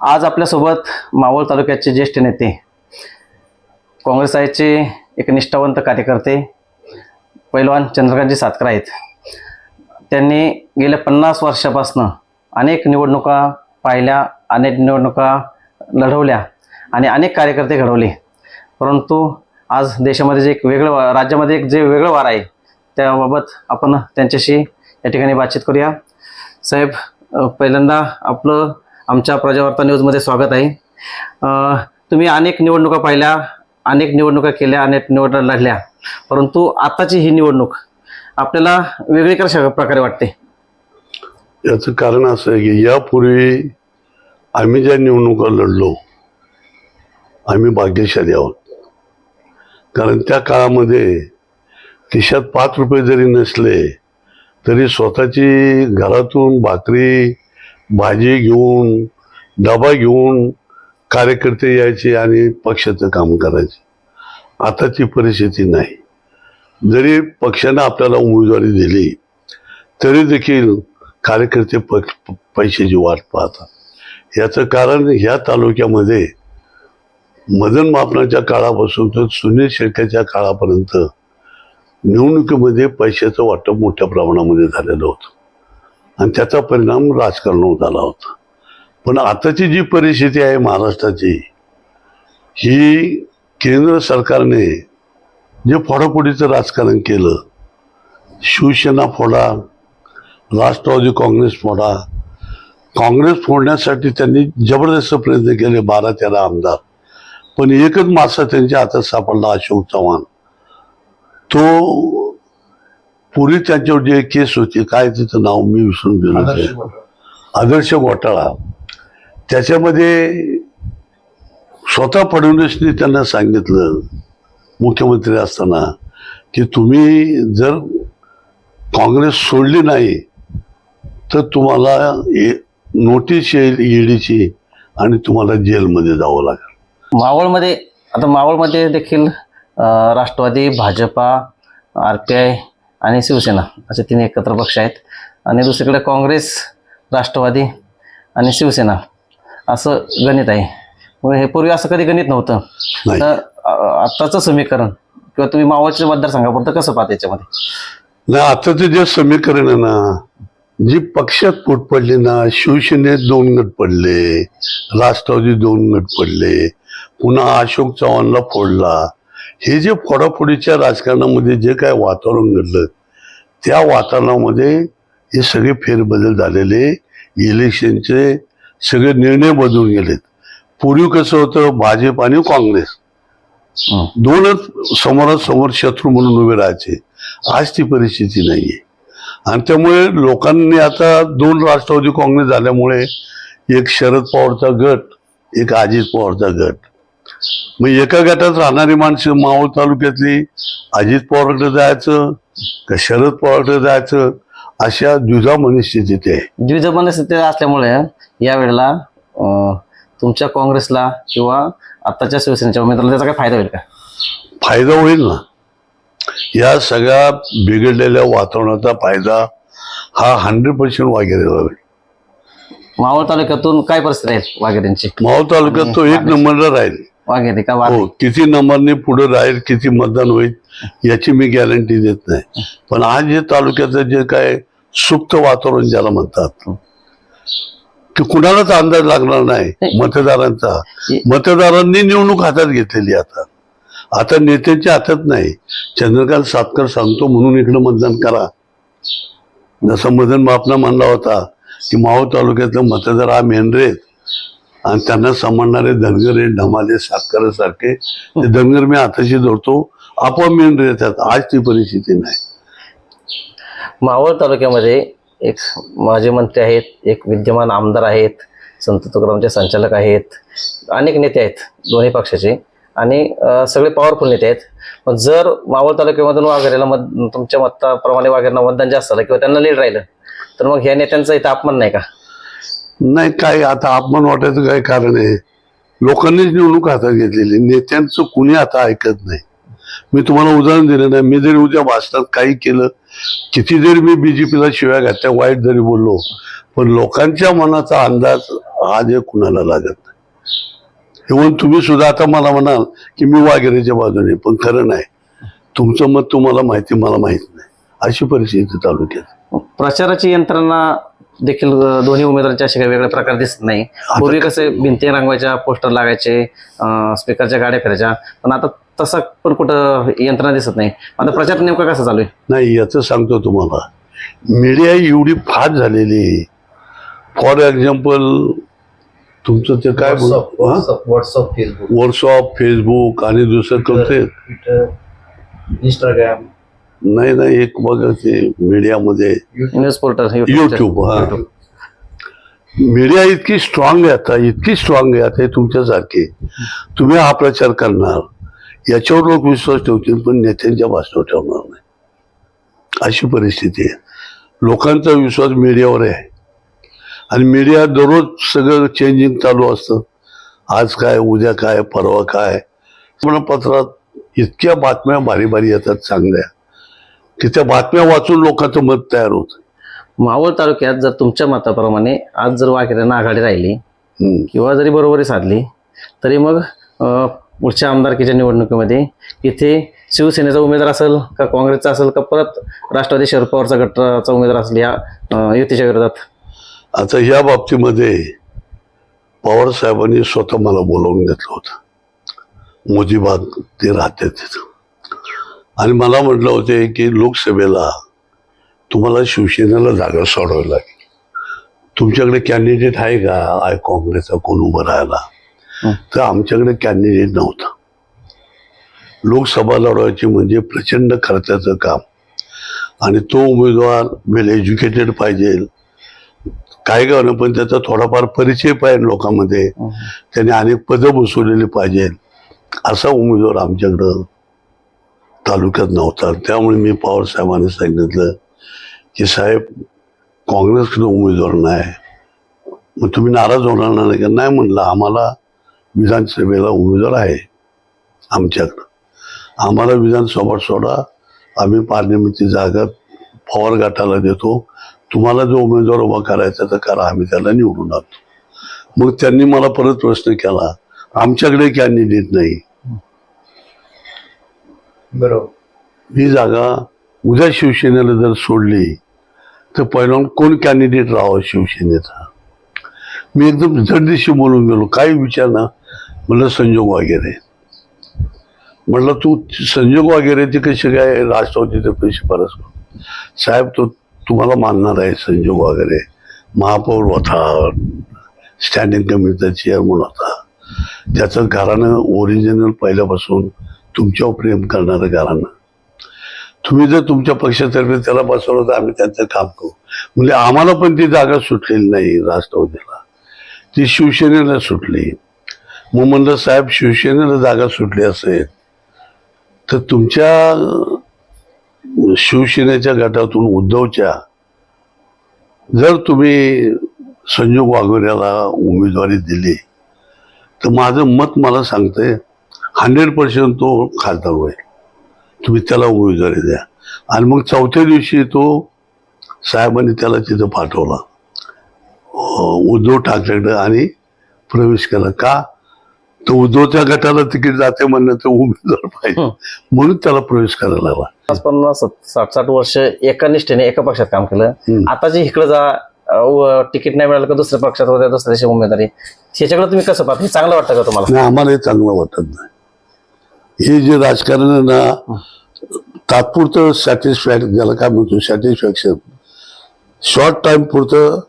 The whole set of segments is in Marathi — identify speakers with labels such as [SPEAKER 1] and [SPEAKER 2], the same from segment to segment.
[SPEAKER 1] आज आपल्यासोबत मावळ तालुक्याचे ज्येष्ठ नेते काँग्रेस आयचे एक निष्ठावंत कार्यकर्ते पैलवान चंद्रकांतजी सातकर आहेत. त्यांनी गेल्या पन्नास वर्षापासनं अनेक निवडणुका पाहिल्या अनेक निवडणुका लढवल्या आणि अनेक कार्यकर्ते घडवले. परंतु आज देशामध्ये जे एक वेगळं वा- राज्यामध्ये एक जे वेगळं वार आहे त्याबाबत आपण त्यांच्याशी या ठिकाणी बातचीत करूया. साहेब पहिल्यांदा आपलं आमच्या प्रजावार्ता न्यूजमध्ये स्वागत आहे. तुम्ही अनेक निवडणुका पाहिल्या अनेक निवडणुका केल्या अनेक निवडणुका लढल्या. परंतु आताची ही निवडणूक आपल्याला वेगळी कशा प्रकारे वाटते?
[SPEAKER 2] याचं कारण असं आहे की यापूर्वी आम्ही ज्या निवडणुका लढलो आम्ही भाग्यशाली आहोत. कारण त्या काळामध्ये खिशात पाच रुपये जरी नसले तरी स्वतःची घरातून भाकरी भाजी घेऊन डबा घेऊन कार्यकर्ते यायचे आणि पक्षाचं काम करायचे. आताची परिस्थिती नाही. जरी पक्षानं आपल्याला उमेदवारी दिली तरी देखील कार्यकर्ते प पैशाची वाट पाहतात. याचं कारण ह्या तालुक्यामध्ये मदन मापनाच्या काळापासून तर सुनील शेळक्याच्या काळापर्यंत निवडणुकीमध्ये पैशाचं वाटप मोठ्या प्रमाणामध्ये झालेलं होतं. आणि त्याचा परिणाम राजकारणावर झाला होता. पण आताची जी परिस्थिती आहे महाराष्ट्राची ही केंद्र सरकारने जे फोडाफोडीचं राजकारण केलं शिवसेना फोडा राष्ट्रवादी काँग्रेस फोडा काँग्रेस फोडण्यासाठी त्यांनी जबरदस्त प्रयत्न केले बारा तेरा आमदार. पण एकच मासा त्यांच्या हातात सापडला अशोक चव्हाण. तो पूर्वी त्यांच्यावर जे केस होती काय तिचं नाव मी विसरून गेलो. आदर्श घोटाळा. त्याच्यामध्ये स्वतः फडणवीसनी त्यांना सांगितलं मुख्यमंत्री असताना की तुम्ही जर काँग्रेस सोडली नाही तर तुम्हाला ए- नोटीस येईल ईडीची आणि तुम्हाला जेलमध्ये जावं लागेल.
[SPEAKER 1] मावळमध्ये आता मावळमध्ये देखील Rashtrawadi Bhajapa R P I आणि शिवसेना असे तीन एकत्र पक्ष आहेत. आणि दुसरीकडे काँग्रेस राष्ट्रवादी आणि शिवसेना असं गणित आहे. मग हे पूर्वी असं कधी गणित नव्हतं. तर आत्ताचं समीकरण किंवा तुम्ही मावळच्या मतदारसंघापर्यंत कसं पाहता याच्यामध्ये?
[SPEAKER 2] नाही आताचं जे समीकरण आहे ना जी पक्षात फूट पडली ना शिवसेनेत दोन गट पडले राष्ट्रवादी दोन गट पडले पुन्हा अशोक चव्हाणला फोडला हे जे फोडाफोडीच्या राजकारणामध्ये जे काय वातावरण घडलं त्या वातावरणामध्ये हे सगळे फेरबदल झालेले इलेक्शनचे सगळे निर्णय बदलून गेलेत. पूर्वी कसं होतं भाजप आणि काँग्रेस. दोनच समोरासमोर शत्रू म्हणून उभे राहायचे. आज ती परिस्थिती नाहीये. आणि त्यामुळे लोकांनी आता दोन राष्ट्रवादी काँग्रेस झाल्यामुळे एक शरद पवारचा गट एक अजित पवारचा गट. मग एका गटात राहणारी माणसं मावळ तालुक्यातली अजित पवारकडे जायचं का शरद पवारकडे जायचं अशा द्विधा मनस्थितीत आहे.
[SPEAKER 1] द्विध मनस्थिती असल्यामुळे या वेळेला अ, तुमच्या काँग्रेसला किंवा आत्ताच्या शिवसेनेच्या उमेदवाराला त्याचा काय फायदा होईल का?
[SPEAKER 2] फायदा होईल ना. या सगळ्या बिघडलेल्या वातावरणाचा फायदा हा हंड्रेड पर्सेंट वागेरेला होईल.
[SPEAKER 1] मावळ तालुक्यातून काय परिस्थिती राहील वाघेरेंची?
[SPEAKER 2] मावळ तालुक्यात तो एक नंबरला राहील.
[SPEAKER 1] वाघेरे का
[SPEAKER 2] हो किती नंबरने पुढे राहील किती मतदान होईल याची मी गॅरंटी देत नाही. पण आज जे तालुक्याचं जे काय सुप्त वातावरण ज्याला म्हणतात की कुणालाच अंदाज लागणार नाही मतदारांचा. मतदारांनी निवडणूक हातात घेतलेली आता. आता नेत्यांच्या हातात नाही. चंद्रकांत सातकर सांगतो म्हणून इकडे मतदान करा. जसं मदन बापना म्हणला होता की मावळ तालुक्यातलं मतदार हा आहेत. आणि त्यांना सांभाळणारे धनगरे ढमाले सातकर ते धनगर मी आताशी धरतो आपोआप देतात येतात. आज ती परिस्थिती नाही.
[SPEAKER 1] मावळ तालुक्यामध्ये एक माजी मंत्री आहेत एक विद्यमान आमदार आहेत संत तुकारामचे संचालक आहेत अनेक नेते आहेत दोन्ही पक्षाचे आणि सगळे पॉवरफुल नेते आहेत. पण जर मावळ तालुक्यामधून वाघेरेला मत तुमच्या मताप्रमाणे वाघेरना मतदान जास्त झालं किंवा त्यांना लीड राहिलं तर मग ह्या नेत्यांचा इथं अपमान नाही का?
[SPEAKER 2] नाही काय आता अपमान वाटायचं काय कारण आहे? लोकांनीच निवडणूक हातात घेतलेली. नेत्यांचं कुणी आता ऐकत नाही. मी तुम्हाला उदाहरण दिलं नाही. मी जरी उद्या भाषणात काही केलं किती जरी मी बीजेपीला शिव्या घातल्या वाईट जरी बोललो पण लोकांच्या मनाचा अंदाज आज कुणाला लागत नाही? इव्हन तुम्ही सुद्धा आता मला म्हणाल की मी वाघेरेच्या बाजूने पण खरं नाही. तुमचं मत तुम्हाला माहिती मला माहीत नाही. अशी परिस्थिती तालुक्यात
[SPEAKER 1] प्रचाराची यंत्रणा देखील दोन्ही उमेदवारांचे असे काही वेगळे प्रकार दिसत नाही. पूर्वी कसे भिंती रंगवायच्या पोस्टर लागायचे स्पीकरच्या गाड्या फिरायच्या पण आता तसं पण कुठं यंत्रणा दिसत नाही. आता प्रचार नेमका कसा चालू आहे?
[SPEAKER 2] नाही याचं सांगतो तुम्हाला. मीडिया एवढी फास्ट झालेली आहे. फॉर एक्झाम्पल तुमचं ते काय
[SPEAKER 3] व्हॉट्सअप फेसबुक
[SPEAKER 2] व्हॉट्सअप फेसबुक आणि दुसरं कोणते?
[SPEAKER 3] ट्विटर इंस्टाग्राम
[SPEAKER 2] नाही नाही एक बघा ते मीडियामध्ये
[SPEAKER 1] न्यूज पोर्टल
[SPEAKER 2] युट्यूब हा. मीडिया इतकी स्ट्रॉंग आहे आता इतकी स्ट्रॉंग आहे आता हे तुमच्यासारखे तुम्ही हा प्रचार करणार. याच्यावर लोक विश्वास ठेवतील पण नेत्यांच्या भाषणावर ठेवणार नाही. अशी परिस्थिती आहे. लोकांचा विश्वास मीडियावर आहे. आणि मीडिया दररोज सगळं चेंजिंग चालू असतं. आज काय उद्या काय परवा काय. पत्रात इतक्या बातम्या भारी भारी येतात चांगल्या. की त्या बातम्या वाचून लोकांचं मत तयार होतं.
[SPEAKER 1] मावळ तालुक्यात जर तुमच्या मताप्रमाणे आज जर वाघेऱ्यांना आघाडी राहिली. किंवा जरी बरोबरी साधली तरी मग पुढच्या आमदारकीच्या निवडणुकीमध्ये इथे शिवसेनेचा उमेदवार असेल का काँग्रेसचा असेल का परत राष्ट्रवादी शरद पवारचा गटाचा उमेदवार असेल या युतीच्या विरोधात?
[SPEAKER 2] आता या बाबतीमध्ये पवार साहेबांनी स्वतः मला बोलावून घेतलं होतं. मोदीबाग ते राहते तिथं. आणि मला म्हटलं होते की लोकसभेला तुम्हाला शिवसेनेला जागा सोडवावी लागेल. तुमच्याकडे कॅन्डिडेट आहे का? आय काँग्रेसचा कोण उभं राहायला. तर आमच्याकडे कॅन्डिडेट नव्हता. लोकसभा लढवायची म्हणजे प्रचंड खर्चाचं काम. आणि तो उमेदवार वेल एज्युकेटेड पाहिजे. काय का पण त्याचा थोडाफार परिचय पाहिजे लोकांमध्ये. त्याने अनेक पदं बसवलेली पाहिजे असा उमेदवार आमच्याकडं तालुक्यात नव्हता. त्यामुळे मी पवार साहेबांनी सांगितलं की साहेब काँग्रेसकडे उमेदवार नाही. मग तुम्ही नाराज होणार नाही. का नाही म्हणलं. आम्हाला विधानसभेला उमेदवार आहे आमच्याकडं. आम्हाला विधानसभा सोडा. आम्ही पार्लमेंटची जागा पवार गटाला देतो. तुम्हाला जो उमेदवार उभा करायचा तर करा. आम्ही त्याला निवडून आणतो. मग त्यांनी मला परत प्रश्न केला. आमच्याकडे कॅन्डिडेट नाही.
[SPEAKER 3] बरोबर.
[SPEAKER 2] ही जागा उद्या शिवसेनेला जर सोडली तर पहिला कोण कॅन्डिडेट राहावं शिवसेनेचा? मी एकदम जडदिशी बोलून गेलो. काही विचार ना. म्हणलं संजोग वगैरे. म्हटलं तू संजोग वगैरे ते कसे काय राष्ट्रवादीचे पैसे परत साहेब तो तुम्हाला मानणार आहे संजोग वगैरे. महापौर होता. स्टँडिंग कमिटीचा चेअरमन होता. त्याचं घरानं ओरिजिनल पहिल्यापासून तुमच्यावर प्रेम करणारं घराणं तुम्ही जर तुमच्या पक्षातर्फे त्याला बसवलं तर आम्ही त्यांचं काम करू. म्हणजे आम्हाला पण ती जागा सुटलेली नाही राष्ट्रवादीला ती शिवसेनेला सुटली. मग म्हणलं साहेब शिवसेनेला जागा सुटली असेल तर तुमच्या शिवसेनेच्या गटातून उद्धवच्या जर तुम्ही संजोग वाघोऱ्याला उमेदवारी दिली तर माझं मत मला सांगते हंड्रेड पर्सेंट तो खासदार होईल तुम्ही त्याला उमेदवारी द्या. आणि मग चौथ्या दिवशी तो साहेबांनी त्याला तिथं पाठवला. उद्धव ठाकरेकडे आणि प्रवेश केला. का? तर उद्धवच्या गटाला तिकीट जाते म्हणणं तर उमेदवार पाहिजे.
[SPEAKER 1] हं.
[SPEAKER 2] म्हणून त्याला प्रवेश करायला लागला.
[SPEAKER 1] पन्नास पन्नास साठ साठ वर्ष एका निष्ठेने एका पक्षात काम केलं. आता जे इकडे जा तिकीट नाही मिळालं का दुसऱ्या पक्षात होत्या दुसऱ्या उमेदवारी ह्याच्याकडे तुम्ही कसं पाहता? चांगलं वाटतं का तुम्हाला?
[SPEAKER 2] नाही आम्हाला हे चांगलं वाटत नाही. हे जे राजकारण आहे ना तात्पुरतं सॅटिस्फॅक्ट ज्याला काय म्हणतो सॅटिस्फॅक्शन शॉर्ट टाइम पुरतं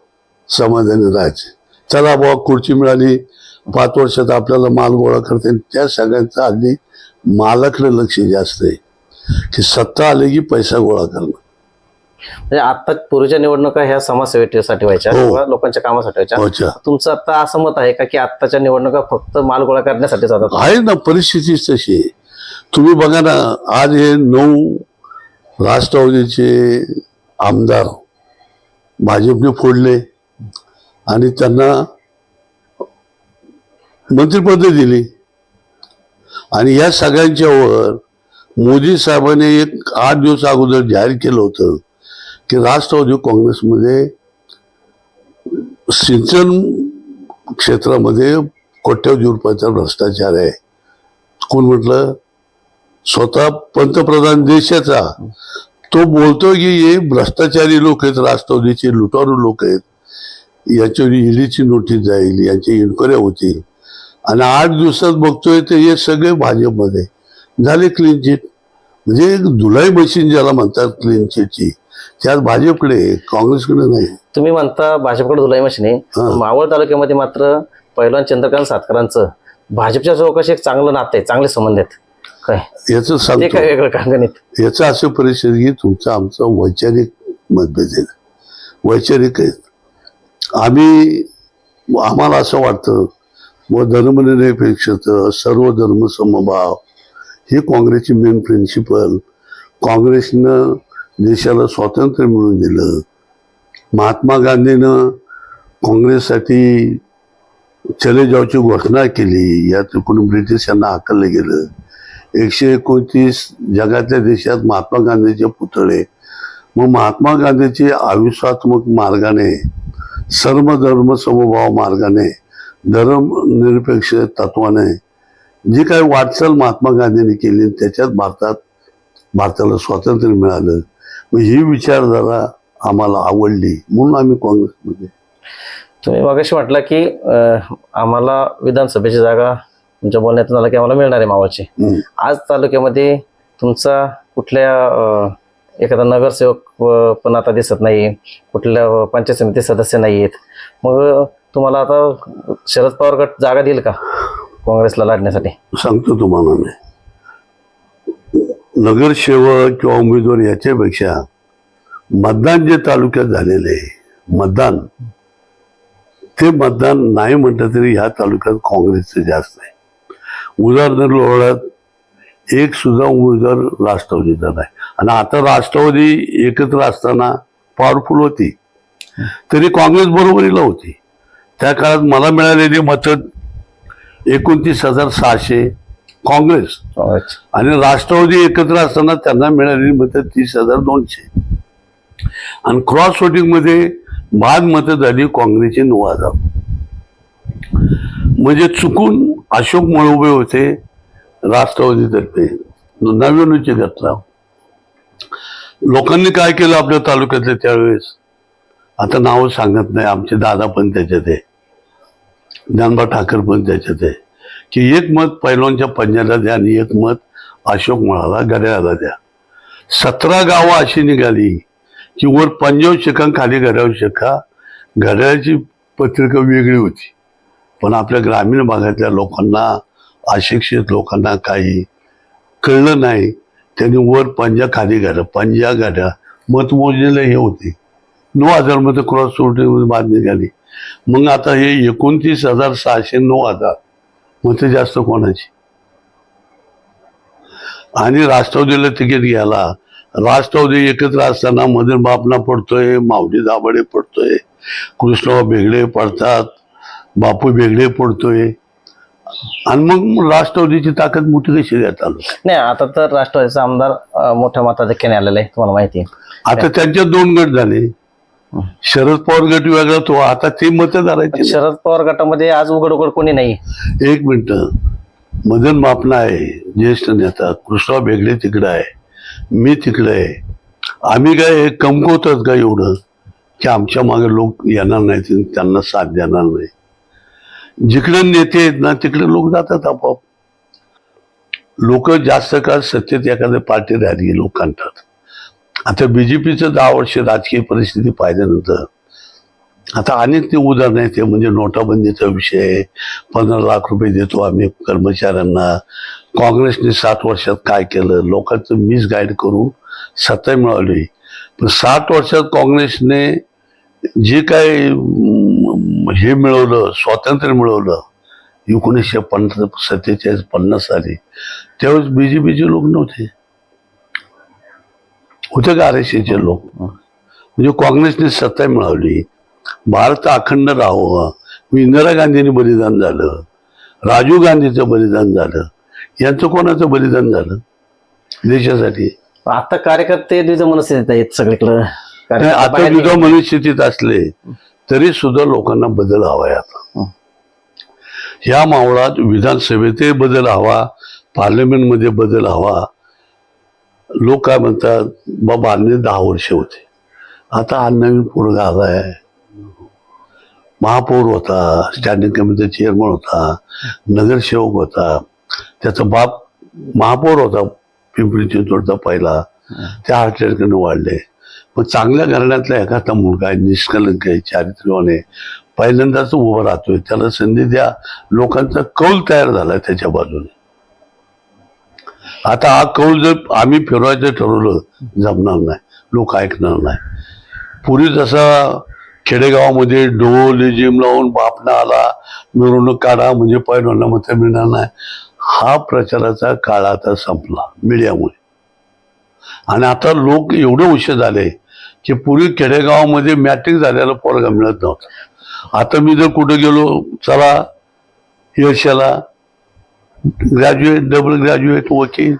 [SPEAKER 2] समाधानी राहायचे. चला बाबा खुर्ची मिळाली पाच वर्षात आपल्याला माल गोळा करते त्या सगळ्यांचा अगदी मालाकडे लक्ष जास्त आहे. की सत्ता आली की पैसा गोळा करणं.
[SPEAKER 1] म्हणजे आता पूर्वीच्या निवडणुका ह्या समाजसेवेसाठी व्हायच्या
[SPEAKER 2] हो.
[SPEAKER 1] किंवा लोकांच्या कामासाठी व्हायच्या. तुमचं आता असं मत आहे का की आत्ताच्या निवडणुका फक्त माल गोळा करण्यासाठी जातात
[SPEAKER 2] आहे ना परिस्थितीच तशी तुम्ही बघा ना आज हे नऊ राष्ट्रवादीचे आमदार भाजपने फोडले आणि त्यांना मंत्रिपद दिली. आणि या सगळ्यांच्यावर मोदी साहेबांनी एक आठ दिवस अगोदर जाहीर केलं होतं. की राष्ट्रवादी काँग्रेसमध्ये सिंचन क्षेत्रामध्ये कोट्यावधी रुपयाचा भ्रष्टाचार आहे. कोण म्हटलं? स्वतः पंतप्रधान देशाचा. तो बोलतो की हे भ्रष्टाचारी लोक आहेत राष्ट्रवादीचे लुटारू लोक आहेत. याच्यावर ईडीची नोटीस जाईल यांची इन्क्वायऱ्या होतील आणि आठ दिवसात बघतोय तर हे सगळे भाजपमध्ये. झाले क्लीन चिट म्हणजे एक धुलाई मशीन ज्याला म्हणतात क्लीन चिटची त्यात भाजपकडे आहे, काँग्रेसकडे नाही.
[SPEAKER 1] तुम्ही म्हणता भाजपकडे धुलाई मशीन आहे. मावळ तालुक्यामध्ये मात्र पहिलवान चंद्रकांत सातकरांचं भाजपच्या चौकशी एक चांगलं नातं आहे चांगले संबंध आहेत. काय?
[SPEAKER 2] याचं
[SPEAKER 1] ते
[SPEAKER 2] सांगतो.
[SPEAKER 1] काय वेगळं कांगणित
[SPEAKER 2] याचं असं परिस्थिती की तुमचं आमचं वैचारिक मतभेद आहेत. वैचारिक आहेत. आम्ही आम्हाला असं वाटतं व धर्मनिरपेक्षता सर्व धर्म समभाव ही काँग्रेसची मेन प्रिन्सिपल काँग्रेसनं देशाला स्वातंत्र्य मिळून दिलं. महात्मा गांधीनं काँग्रेससाठी चले जावची घोषणा केली. यात कोणी ब्रिटिशांना हाकललं गेलं. एकशे एकोणतीस जगातल्या देशात महात्मा गांधीचे पुतळे. मग महात्मा गांधीचे आयुष्यात्मक मार्गाने सर्व धर्म समभाव मार्गाने धर्म निरपेक्ष तत्वाने जी काही वाटचाल महात्मा गांधींनी केली त्याच्यात भारतात भारताला स्वातंत्र्य मिळालं. मग ही विचारधारा आम्हाला आवडली म्हणून आम्ही काँग्रेसमध्ये.
[SPEAKER 1] तुम्ही मगाशी म्हटलं की आम्हाला विधानसभेची जागा तुमच्या बोलण्यातून आलं की आम्हाला मिळणार आहे
[SPEAKER 2] हम्म.
[SPEAKER 1] आज तालुक्यामध्ये तुमचा कुठल्या एखादा नगरसेवक पण आता दिसत नाही कुठल्या पंचायत समिती सदस्य नाही आहेत. मग तुम्हाला आता शरद पवार गट जागा देईल का? काँग्रेसला लढण्यासाठी.
[SPEAKER 2] सांगतो तुम्हाला मी. नगरसेवक किंवा उमेदवार याच्यापेक्षा मतदान जे तालुक्यात झालेलं आहे मतदान ते मतदान नाही म्हटलं तरी ह्या तालुक्यात काँग्रेसचं जास्त आहे. उदाहरण लोहळ्यात एक सुद्धा उमेदवार राष्ट्रवादीचा नाही आणि आता राष्ट्रवादी एकत्र असताना पॉवरफुल होती. तरी काँग्रेस बरोबरीला होती. त्या काळात मला मिळालेली मतं एकोणतीस हजार सहाशे काँग्रेस. आणि राष्ट्रवादी एकत्र असताना त्यांना मिळालेली मतं तीस हजार दोनशे. आणि क्रॉस वोटिंगमध्ये बाद मतं झाली काँग्रेसची नऊ हजार. म्हणजे चुकून अशोक मळुबे होते राष्ट्रवादीतर्फे. नव्याण्णवचे घटना लोकांनी काय केलं आपल्या तालुक्यातले त्यावेळेस? आता नावं सांगत नाही. आमचे दादा पण त्याच्यात आहे. ज्ञानबा ठाकर पण त्याच्यात आहे. की एक मत पैलवानच्या पंजाला द्या आणि एक मत अशोक मळाला गड्याला द्या. सतरा गावं अशी निघाली की वर पंजाब शेका खाली घड्याळ शेका घड्याळाची पत्रिका वेगळी होती. पण आपल्या ग्रामीण भागातल्या लोकांना अशिक्षित लोकांना काही कळलं नाही. त्यांनी वर पंजा खाली गाड्या पंजा गाड्या मतमोजणीला हे होते. नऊ हजारमध्ये क्रॉसमध्ये बाद निघाली. मग आता हे एकोणतीस हजार सहाशे नऊ हजार मतं जास्त कोणाची? आणि राष्ट्रवादीला तिकीट घ्यायला राष्ट्रवादी एकत्र असताना मदन बापना पडतोय माऊली दाभाडे पडतोय कृष्णराव बेगडे पडतात बापू बेगडे पडतोय. आणि मग राष्ट्रवादीची ताकद मोठी कशी द्या आलो
[SPEAKER 1] नाही आता तर राष्ट्रवादीचा आमदार मोठ्या मताधिक्याने आलेला आहे तुम्हाला माहिती आहे.
[SPEAKER 2] आता त्यांच्या दोन गट झाले. शरद पवार गट वेगळा तो. आता ते मतदाराचे
[SPEAKER 1] शरद पवार गटामध्ये आज उघड उघड कोणी नाही.
[SPEAKER 2] एक मिनिट. मदन बापना आहे ज्येष्ठ नेता. कृष्णराव बेगडे तिकडं आहे. मी तिकडे आहे. आम्ही काय कमकवतात का एवढं? की आमच्या मागे लोक येणार नाहीत त्यांना साथ देणार नाही. जिकडे नेते आहेत ना तिकडे लोक जातात आपोआप. लोक जास्त काळ सत्तेत एखाद्या पार्टी राहिली लोक आणतात. आता बीजेपीचं दहा वर्ष राजकीय परिस्थिती पाहिल्यानंतर आता अनेक ते उदाहरणं आहेत ते म्हणजे नोटाबंदीचा विषय पंधरा लाख रुपये देतो आम्ही कर्मचाऱ्यांना. काँग्रेसने सात वर्षात काय केलं? लोकांचं मिसगाईड करून सत्ता मिळवली. पण सात वर्षात काँग्रेसने जे काय हे मिळवलं स्वातंत्र्य मिळवलं एकोणीसशे पन्नास सत्तेचाळीस पन्नास साली त्यावेळेस बीजेपीचे लोक नव्हते. होते का आर एस एचे लोक? म्हणजे काँग्रेसने सत्ता मिळवली. भारत अखंड राहावं. इंदिरा गांधींनी बलिदान झालं. राजीव गांधीचं बलिदान झालं. यांचं कोणाचं बलिदान झालं? देशासाठी.
[SPEAKER 1] आता कार्यकर्ते मनस्थितीत आहेत सगळीकडं.
[SPEAKER 2] आता
[SPEAKER 1] निघाले.
[SPEAKER 2] मनस्थितीत असले तरी सुद्धा लोकांना बदल हवाय आता. ह्या मावळात विधानसभेतही बदल हवा पार्लमेंटमध्ये बदल हवा. लोक काय म्हणतात बाबा अन्य दहा वर्ष होते. आता हा नवीन पोरगा आलाय महापौर होता स्टँडिंग कमिटीचा चेअरमन होता नगरसेवक होता. त्याचा बाप महापौर होता पिंपरी चिंचवडचा पहिला. त्या हार्ट अटॅकने वाढले. पण चांगल्या घराण्यातला एखादा मुलगा आहे निष्कलंक आहे चारित्र्यवान आहे पहिल्यांदाच उभा राहतोय. त्याला संधी द्या. लोकांचा कौल तयार झालाय त्याच्या बाजूने. आता हा कौल जर आम्ही फिरवायचं ठरवलं जमणार नाही. लोक ऐकणार नाही. पूर्वी जसा खेडेगावामध्ये ढोल जिम लावून बापना आला मिरवणूक काढा म्हणजे पहिल्यांदा मत मिळणार नाही. हा प्रचाराचा काळ आता संपला मीडियामुळे. आणि आता लोक एवढे उशीर झाले की पूर्वी खेडेगावामध्ये मॅट्रिक झालेला पोरगा मिळत नव्हता. आता मी जर कुठे गेलो चला यशाला ग्रॅज्युएट डबल ग्रॅज्युएट वकील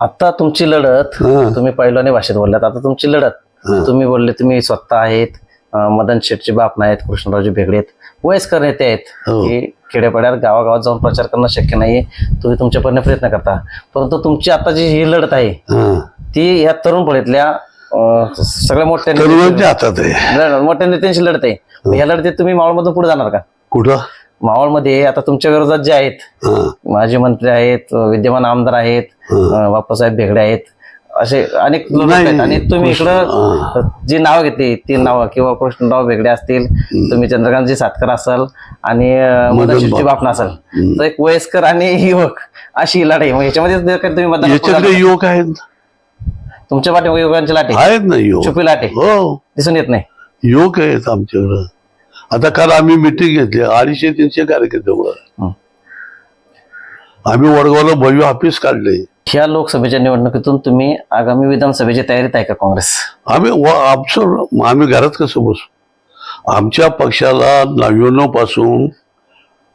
[SPEAKER 1] आता तुमची लढत
[SPEAKER 2] हं.
[SPEAKER 1] तुम्ही पहिल्याने भाषेत बोललात. आता तुमची लढत.
[SPEAKER 2] हं.
[SPEAKER 1] तुम्ही बोलले तुम्ही स्वतः आहेत अं, मदन शेठचे बाप नाहीत कृष्णरावजी भेगडे आहेत. वयस्कर नेते आहेत.
[SPEAKER 2] हो.
[SPEAKER 1] की खेड्यापाड्यात गावागावात जाऊन प्रचार करणं शक्य नाहीये. तुम्ही तुमच्यापर्यंत प्रयत्न करता. परंतु तुमची आता जी ही लढत आहे
[SPEAKER 2] हा.
[SPEAKER 1] ती या तरुण पिढीतल्या अं, सगळ्या मोठ्या
[SPEAKER 2] तरुणांच्या
[SPEAKER 1] नेत्यांची-
[SPEAKER 2] हातात आहे.
[SPEAKER 1] लढ- मोठ्या नेत्यांची लढत आहे. मग या लढतीत तुम्ही मावळमधून पुढे जाणार का?
[SPEAKER 2] कुठं?
[SPEAKER 1] मावळमध्ये आता तुमच्या विरोधात जे आहेत माजी मंत्री आहेत विद्यमान आमदार आहेत. अं, बाप्पासाहेब भेगडे आहेत असे अनेक लोक
[SPEAKER 2] नाही,
[SPEAKER 1] आहेत. आणि तुम्ही इकडं जी नावं घेतली ती नावं किंवा कृष्णराव भेगडे असतील तुम्ही चंद्रकांतजी सातकर असाल आणि अं,
[SPEAKER 2] मदन.
[SPEAKER 1] बापना असाल तर एक वयस्कर आणि युवक अशी ही लढाई मग याच्यामध्ये जर तुम्ही मतदान
[SPEAKER 2] युवक आहेत.
[SPEAKER 1] तुमच्या पाठी युवकांची लाटे
[SPEAKER 2] आहेत ना युवक.
[SPEAKER 1] छुपी लाटे.
[SPEAKER 2] हो.
[SPEAKER 1] दिसून येत नाही.
[SPEAKER 2] युवक आहेत आमच्याकडं. आता काल आम्ही मिटिंग घेतली. अडीचशे तीनशे कार्यकर्ते. आम्ही वडगावला भव्य ऑफिस काढले.
[SPEAKER 1] ह्या लोकसभेच्या निवडणुकीतून तुम्ही आगामी विधानसभेची तयारीत आहे का काँग्रेस?
[SPEAKER 2] आम्ही आमचं आम्ही घरात कसं बसू? आमच्या पक्षाला नव्याण्णवपासून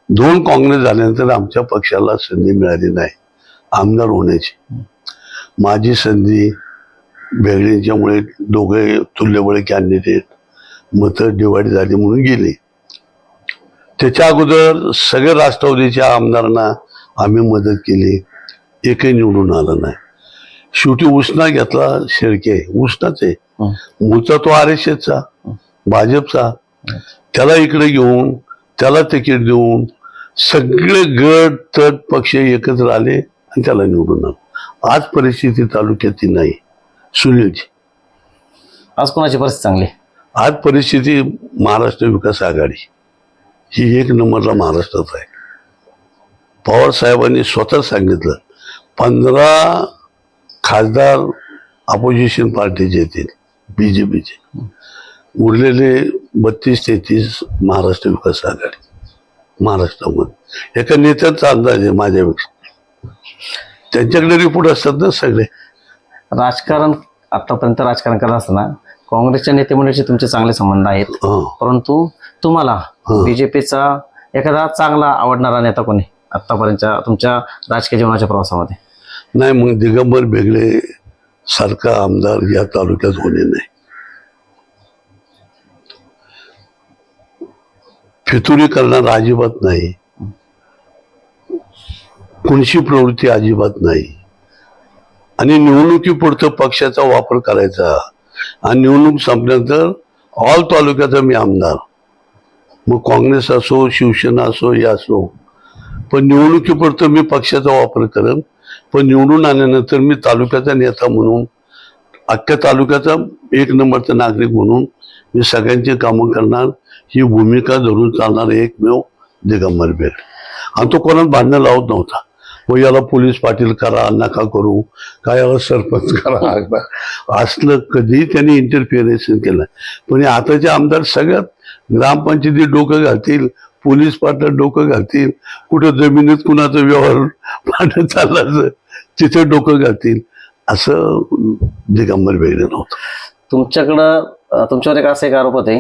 [SPEAKER 2] दोन काँग्रेस झाल्यानंतर आमच्या पक्षाला संधी मिळाली नाही. आमदार होण्याची. माझी संधी भेगडींच्यामुळे दोघे तुल्यबळ कॅन्डिडेट मतं डिवाइड झाली म्हणून गेली. त्याच्या अगोदर सगळे राष्ट्रवादीच्या आमदारांना आम्ही मदत केली. एकही निवडून आलं नाही. शेवटी उष्णा घेतला शेळके. उष्णाच आहे. मूळचा तो आर एस एसचा भाजपचा. त्याला इकडे घेऊन त्याला तिकीट देऊन सगळे गट तट पक्ष एकत्र आले आणि त्याला निवडून आलं आज परिस्थिती तालुक्याची नाही. सुनीलची
[SPEAKER 1] आज कोणाची परिस्थिती चांगली?
[SPEAKER 2] आज परिस्थिती महाराष्ट्र विकास आघाडी. ही एक नंबरला महाराष्ट्रात आहे. पवार साहेबांनी स्वतः सांगितलं पंधरा खासदार अपोजिशन पार्टीचे येतील बी जे पीचे उरलेले बत्तीस तेहतीस महाराष्ट्र विकास आघाडी महाराष्ट्रामध्ये. एका नेत्याचा अंदाज आहे माझ्यापेक्षा. त्यांच्याकडे रिपोर्ट असतात ना सगळे.
[SPEAKER 1] राजकारण आतापर्यंत राजकारण करत असताना काँग्रेसच्या नेतेमंडळीशी तुमचे चांगले संबंध आहेत.
[SPEAKER 2] हं.
[SPEAKER 1] परंतु तुम्हाला
[SPEAKER 2] हं.
[SPEAKER 1] बीजेपीचा एखादा चांगला आवडणारा नेता कोणी आतापर्यंतच्या तुमच्या राजकीय जीवनाच्या प्रवासामध्ये?
[SPEAKER 2] नाही मग दिगंबर बेगडे सारखा आमदार या तालुक्यात होणे नाही. फितुरी करणारा अजिबात नाही. कुणशी प्रवृत्ती अजिबात नाही. आणि निवडणुकीपुरतं पक्षाचा वापर करायचा आणि निवडणूक संपल्यानंतर ऑल तालुक्याचा मी आमदार. मग काँग्रेस असो शिवसेना असो हे असो. पण निवडणुकीपुरतं मी पक्षाचा वापर करेन. पण निवडून आल्यानंतर मी तालुक्याचा नेता म्हणून अख्ख्या तालुक्याचा एक नंबरचा नागरिक म्हणून मी सगळ्यांची कामं करणार. ही भूमिका धरून चालणार एकमेव दिगंबर बेड आणि तो कोणाला भांडणं लावत नव्हता. व याला पोलीस पाटील करा नका करू. काय याला सरपंच करा. असलं कधीही त्यांनी इंटरफिअरन्स केलं. पण आताचे आमदार सगळ्यात ग्रामपंचायतीत डोकं घालतील पोलीस पाटलं डोकं घालतील कुठं जमिनीत कुणाचं व्यवहार पाठत चालला तिथे डोकं घालतील असं दिगंबर वेगळे नव्हतं.
[SPEAKER 1] तुमच्याकडं तुमच्यावर एक असा एक आरोप होते.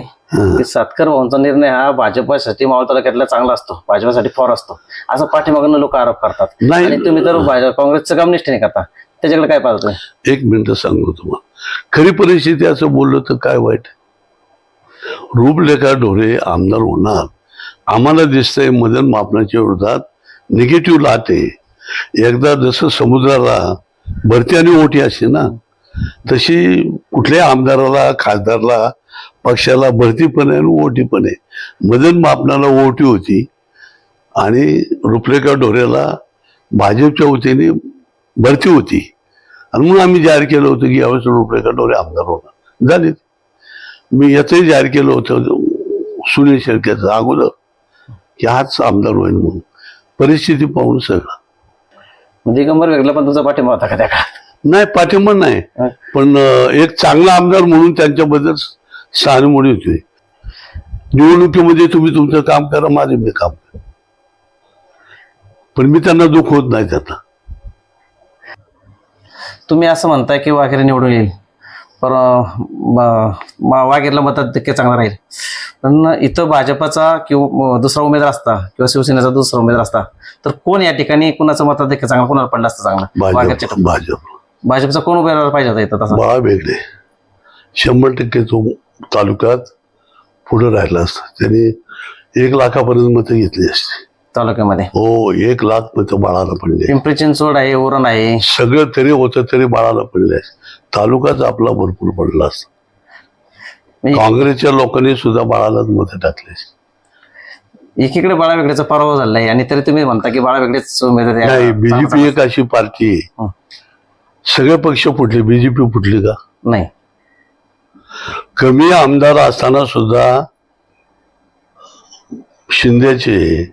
[SPEAKER 1] की सातकर भाऊंचा निर्णय हा भाजपासाठी मावळ तालुक्यातला चांगला असतो. भाजपासाठी फॉर असतो. असं पाठीमागून लोक आरोप करतात.
[SPEAKER 2] नाही.
[SPEAKER 1] आणि तुम्ही तर भाजप काँग्रेसचं काम निष्ठेने करता. त्याच्याकडे काय पाहता
[SPEAKER 2] एक मिनिट सांगतो तुम्हाला. खरी परिस्थिती असं बोललं तर काय वाईट? रूपलेखा ढोरे आमदार होणार. आम्हाला दिसतंय मदन मापनाच्या विरोधात निगेटिव्ह लाट आहे. एकदा जसं समुद्राला भरती आणि ओटी असते ना तशी कुठल्याही आमदाराला खासदारला पक्षाला भरती पण आहे आणि ओटी पण आहे. मदन मापनाला ओटी होती आणि रुपरेखा ढोरेला भाजपच्या वतीने भरती होती. आणि म्हणून आम्ही जाहीर केलं होतं की यावेळेस रुपरेखा ढोरे आमदार होणार. झाले मी याचंही जाहीर केलं होतं सुनील शेळकेचं अगोदर की हाच आमदार होईल म्हणून. परिस्थिती पाहून सगळं.
[SPEAKER 1] म्हणजे दिगंबर वेगळा पण तुझा पाठिंबा होता का त्या काळात?
[SPEAKER 2] नाही पाठिंबा नाही. पण एक चांगला आमदार म्हणून त्यांच्याबद्दल सहानुभूती होती. निवडणुकीमध्ये तुम्ही तुमचं काम करा माझे मी काम पण मी त्यांना दुःख होत नाही त्याचा
[SPEAKER 1] तुम्ही असं म्हणताय की वाघेरे निवडून येईल. मा- वाघेरला मताधिक्य चांगला राहील. पण इथं भाजपचा किंवा दुसरा उमेदवार असता किंवा शिवसेनेचा दुसरा उमेदवार असता तर कोण या ठिकाणी कुणाचं मताधिक्य चांगलं कोणाला पडलं असतं चांगलं?
[SPEAKER 2] भाजप.
[SPEAKER 1] भाजपचा कोण उमेदवार पाहिजे होता इथं तसा?
[SPEAKER 2] बाळा वेगळे शंभर टक्के तो तालुक्यात पुढे राहिला असता. त्यांनी एक लाखापर्यंत मतं घेतली असती.
[SPEAKER 1] तालुक्यामध्ये?
[SPEAKER 2] हो एक लाख मतं बाळाला पडले.
[SPEAKER 1] पिंपरी चिंचवड आहे उरण आहे.
[SPEAKER 2] सगळं तरी होतं तरी बाळाला पडले तालुकाच आपला भरपूर पडला असता.
[SPEAKER 1] म्हणजे
[SPEAKER 2] काँग्रेसच्या लोकांनी सुद्धा बाळालाच मतं टाकले
[SPEAKER 1] एकीकडे बाळा वेगळेचा पराभव झाला आहे आणि तरी तुम्ही म्हणता की बाळा वेगळेच उमेदवार आहे.
[SPEAKER 2] नाही
[SPEAKER 1] चांगला-
[SPEAKER 2] बीजेपी एक अशी पार्टी आहे. सगळे पक्ष फुटले बीजेपी फुटली का?
[SPEAKER 1] नाही.
[SPEAKER 2] कमी आमदार असताना सुद्धा शिंदेचे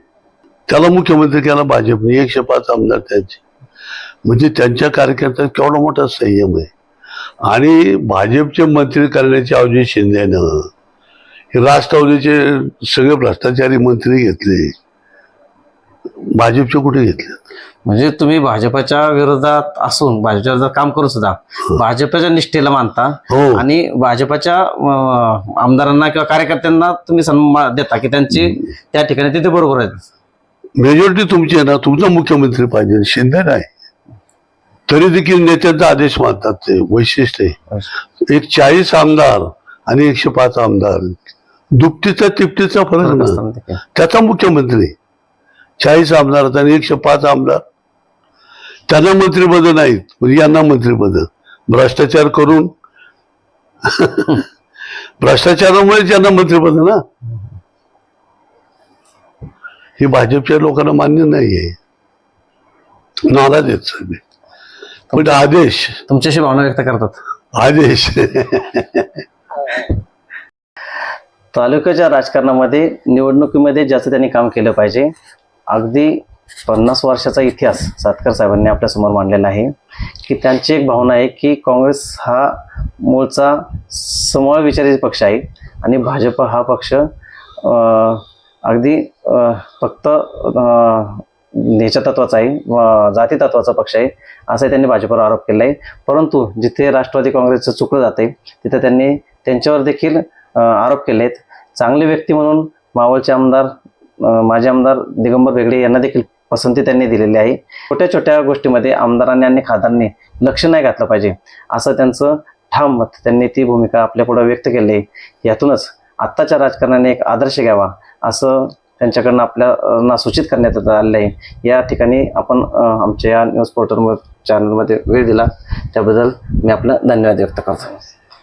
[SPEAKER 2] त्याला मुख्यमंत्री केला भाजपने एकशे पाच आमदार त्यांचे. म्हणजे त्यांच्या कार्यकर्त्यात केवढा मोठा संयम आहे. आणि भाजपचे मंत्री करण्याच्या ऐवजी शिंदेनं हे राष्ट्रवादीचे सगळे भ्रष्टाचारी मंत्री घेतले. भाजपचे कुठे घेतले?
[SPEAKER 1] म्हणजे तुम्ही भाजपच्या विरोधात असून भाजपच्या विरोधात काम करून सुद्धा भाजपच्या निष्ठेला मानता
[SPEAKER 2] हो.
[SPEAKER 1] आणि भाजपच्या आमदारांना किंवा कार्यकर्त्यांना तुम्ही सन्मान देता की त्यांची त्या ठिकाणी तिथे बरोबर आहेत?
[SPEAKER 2] मेजॉरिटी तुमची आहे ना तुमचा मुख्यमंत्री पाहिजे. शिंदे नाही. तरी देखील नेत्यांचा आदेश मानतात ते वैशिष्ट्य आहे. एक चाळीस आमदार आणि एकशे पाच आमदार दुपटीचा तिपटीचा फरक. त्याचा मुख्यमंत्री. चाळीस आमदार आणि एकशे पाच आमदार. त्यांना मंत्रिपद नाहीत पण यांना मंत्रिपद. भ्रष्टाचार करून. भ्रष्टाचारामुळे त्यांना मंत्रिपद ना. हे भाजपच्या लोकांना मान्य नाहीये. नाराज आहेत सगळे. पण आदेश.
[SPEAKER 1] तुमच्याशी भावना व्यक्त करतात.
[SPEAKER 2] आदेश.
[SPEAKER 1] तालुक्याच्या राजकारणामध्ये निवडणुकीमध्ये ज्याचं त्यांनी काम केलं पाहिजे. अगदी पन्नास वर्षाचा इतिहास सातकर साहेबांनी आपल्यासमोर मांडलेला आहे की त्यांची एक भावना आहे की काँग्रेस हा मूळचा समळ विचारी पक्ष आहे आणि भाजप हा पक्ष अगदी फक्त नेच्या तत्वाचा आहे जाती तत्वाचा पक्ष आहे असाही त्यांनी भाजपवर आरोप केला आहे. परंतु जिथे राष्ट्रवादी काँग्रेसचं चुकलं जाते तिथे त्यांनी त्यांच्यावर देखील आरोप केले आहेत चांगले व्यक्ती म्हणून मावळचे आमदार माजी आमदार दिगंबर बेगडे यांना देखील पसंती त्यांनी दिलेली आहे. छोट्या छोट्या गोष्टीमध्ये आमदारांनी आणि खासदारांनी लक्ष नाही घातलं पाहिजे. असं त्यांचं ठाम मत त्यांनी ती भूमिका आपल्यापुढे व्यक्त केली. आहे यातूनच आत्ताच्या राजकारणाने एक आदर्श घ्यावा असं त्यांच्याकडनं आपल्याला सूचित करण्यात आलेलं आहे. या ठिकाणी आपण आमच्या या न्यूज पोर्टल चॅनलमध्ये वेळ दिला. त्याबद्दल मी आपलं धन्यवाद व्यक्त करतो.